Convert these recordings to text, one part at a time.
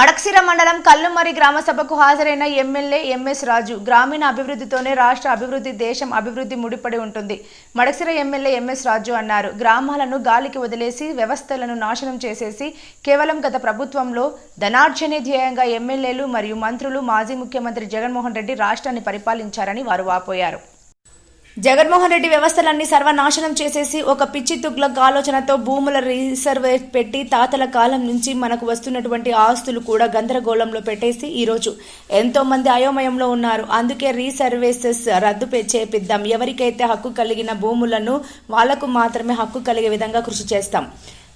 మడక్సిర మండలం కల్లుమరి గ్రామ సభకు హాజరైన ఎమ్మెల్యే ఎంఎస్ రాజు. గ్రామీణ అభివృద్ధితోనే రాష్ట్ర అభివృద్ధి దేశం అభివృద్ధి ముడిపడి ఉంటుంది. మడక్సిర ఎమ్మెల్యే ఎంఎస్ రాజు అన్నారు. గ్రామాలను గాలికి వదిలేసి వ్యవస్థలను నాశనం చేసేసి కేవలం గత ప్రభుత్వంలో ధనార్జనే ధ్యేయంగా ఎమ్మెల్యేలు మరియు మంత్రులు మాజీ ముఖ్యమంత్రి జగన్మోహన్ రెడ్డి రాష్ట్రాన్ని పరిపాలించారని వారు వాపోయారు. జగన్మోహన్ రెడ్డి వ్యవస్థలన్నీ సర్వనాశనం చేసేసి ఒక పిచ్చి తుగ్లక్ ఆలోచనతో భూముల రీసర్వే పెట్టి తాతల కాలం నుంచి మనకు వస్తున్నటువంటి ఆస్తులు కూడా గందరగోళంలో పెట్టేసి ఈరోజు ఎంతో మంది అయోమయంలో ఉన్నారు. అందుకే రీసర్వేసెస్ రద్దు చేపిద్దాం. ఎవరికైతే హక్కు కలిగిన భూములను వాళ్ళకు మాత్రమే హక్కు కలిగే విధంగా కృషి చేస్తాం.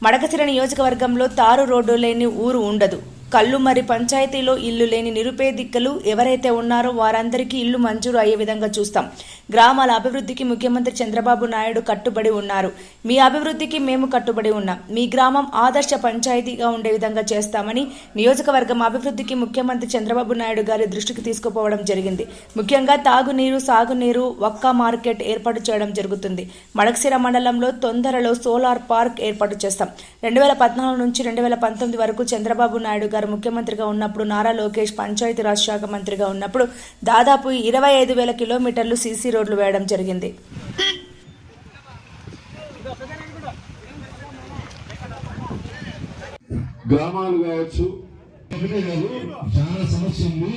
మడకసిర నియోజకవర్గంలో తారు రోడ్డు లేని ఊరు ఉండదు. కళ్ళు మరి పంచాయతీలో ఇల్లు లేని నిరుపేదికలు ఎవరైతే ఉన్నారో వారందరికీ ఇల్లు మంజూరు అయ్యే విధంగా చూస్తాం. గ్రామాల అభివృద్ధికి ముఖ్యమంత్రి చంద్రబాబు నాయుడు కట్టుబడి ఉన్నారు. మీ అభివృద్ధికి మేము కట్టుబడి ఉన్నాం. మీ గ్రామం ఆదర్శ పంచాయతీగా ఉండే విధంగా చేస్తామని నియోజకవర్గం అభివృద్ధికి ముఖ్యమంత్రి చంద్రబాబు నాయుడు గారి దృష్టికి తీసుకుపోవడం జరిగింది. ముఖ్యంగా తాగునీరు సాగునీరు ఒక్క మార్కెట్ ఏర్పాటు చేయడం జరుగుతుంది. మడక్సిర మండలంలో తొందరలో సోలార్ పార్క్ ఏర్పాటు చేస్తాం. రెండు వేల పద్నాలుగు నుంచి రెండు వేల పంతొమ్మిది వరకు చంద్రబాబు నాయుడు గారు ముఖ్యమంత్రిగా ఉన్నప్పుడు నారా లోకేష్ పంచాయతీరాజ్ శాఖ మంత్రిగా ఉన్నప్పుడు దాదాపు ఇరవై ఐదు వేల కిలోమీటర్లు సీసీ రోడ్లు వేయడం జరిగింది. గ్రామాలు కావచ్చు. ఒకటే కాదు చాలా సమస్య ఉంది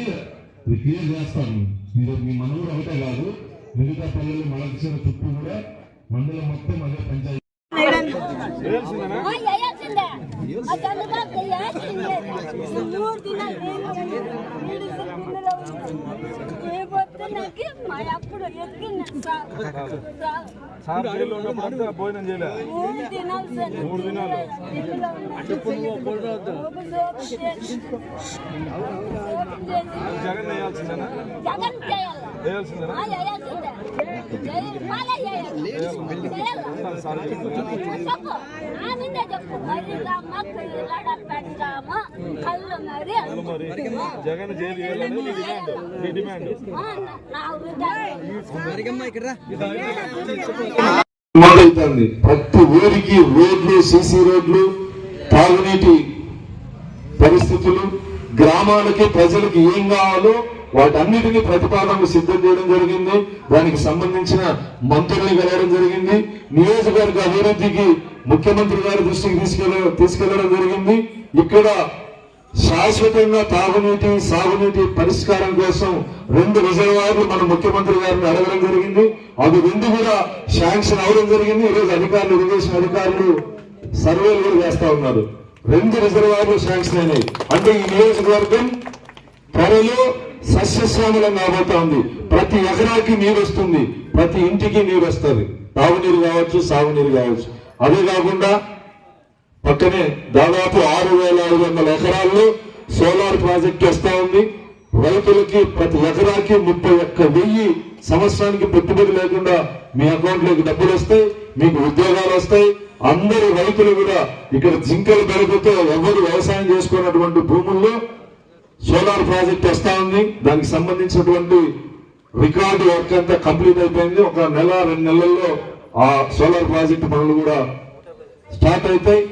ఇది క్లియర్ చేస్తాను. ఇది మీ మనూరు ఒకటే కాదు. మిగతా పల్లెలు మలకిసిన చుట్టూ కూడా మండలం మొత్తం అదే పంచాయతీ ఆ, వేయాల్సిందే. ఆ చంద్రబాబు వేయాల్సిందే. మూడు దినాలు నేను వీడు పిల్లలు ఏ పొద్దున్నకి మా అప్పుడు ఎక్కిన సార్ జైల్లో ఉన్నప్పుడు అంతా భోజనం చేయలే మూడు దినాలు సార్ మూడు దినాలు జగన్ వేయాల్సిందేనా వేయాల్సిందేనా జగన్ జైలు డిమాండ్ మొదలవుతుంది ప్రతి ఊరికి రోడ్లు సీసీ రోడ్లు తాగునీటి పరిస్థితులు గ్రామాలకి ప్రజలకు ఏం కావాలో వాటన్నిటిని ప్రతిపాదనలు సిద్ధం చేయడం జరిగింది. దానికి సంబంధించిన మంత్రుల్ని వెళ్ళడం జరిగింది. నియోజకవర్గ అభివృద్ధికి ముఖ్యమంత్రి గారి దృష్టికి తీసుకెళ్ళ తీసుకెళ్ళడం జరిగింది. ఇక్కడ శాశ్వతంగా తాగునీటి సాగునీటి పరిష్కారం కోసం రెండు రిజర్వాయర్లు మన ముఖ్యమంత్రి గారిని అడగడం జరిగింది. అవి రెండు కూడా శాంక్షన్ అవడం జరిగింది. ఈరోజు అధికారులు ఇరిగేషన్ అధికారులు సర్వేలు కూడా చేస్తా ఉన్నారు. రెండు రిజర్వాయర్లు శాంక్షన్ అయినాయి. అంటే ఈ నియోజకవర్గం త్వరలో సస్యశ్యామలం కాబోతోంది. ప్రతి ఎకరాకి నీరు వస్తుంది. ప్రతి ఇంటికి నీరు వస్తుంది. తాగునీరు కావచ్చు సాగునీరు కావచ్చు. అదే కాకుండా పక్కనే దాదాపు ఆరు వేల ఐదు వందల ఎకరాల్లో సోలార్ ప్రాజెక్ట్ వస్తా ఉంది. రైతులకి ప్రతి ఎకరాకి ముప్పై ఒక్క వెయ్యి సంవత్సరానికి పెట్టుబడి లేకుండా మీ అకౌంట్లోకి డబ్బులు వస్తాయి మీకు ఉద్యోగాలు వస్తాయి. అందరు రైతులు కూడా ఇక్కడ జింకలు పెరిగితే ఎవరు వ్యవసాయం చేసుకున్నటువంటి భూముల్లో సోలార్ ప్రాజెక్ట్ వస్తా ఉంది. దానికి సంబంధించినటువంటి రికార్డు వర్క్ అంతా కంప్లీట్ అయిపోయింది. ఒక నెల రెండు నెలల్లో ఆ సోలార్ ప్రాజెక్ట్ పనులు కూడా స్టార్ట్ అవుతాయి.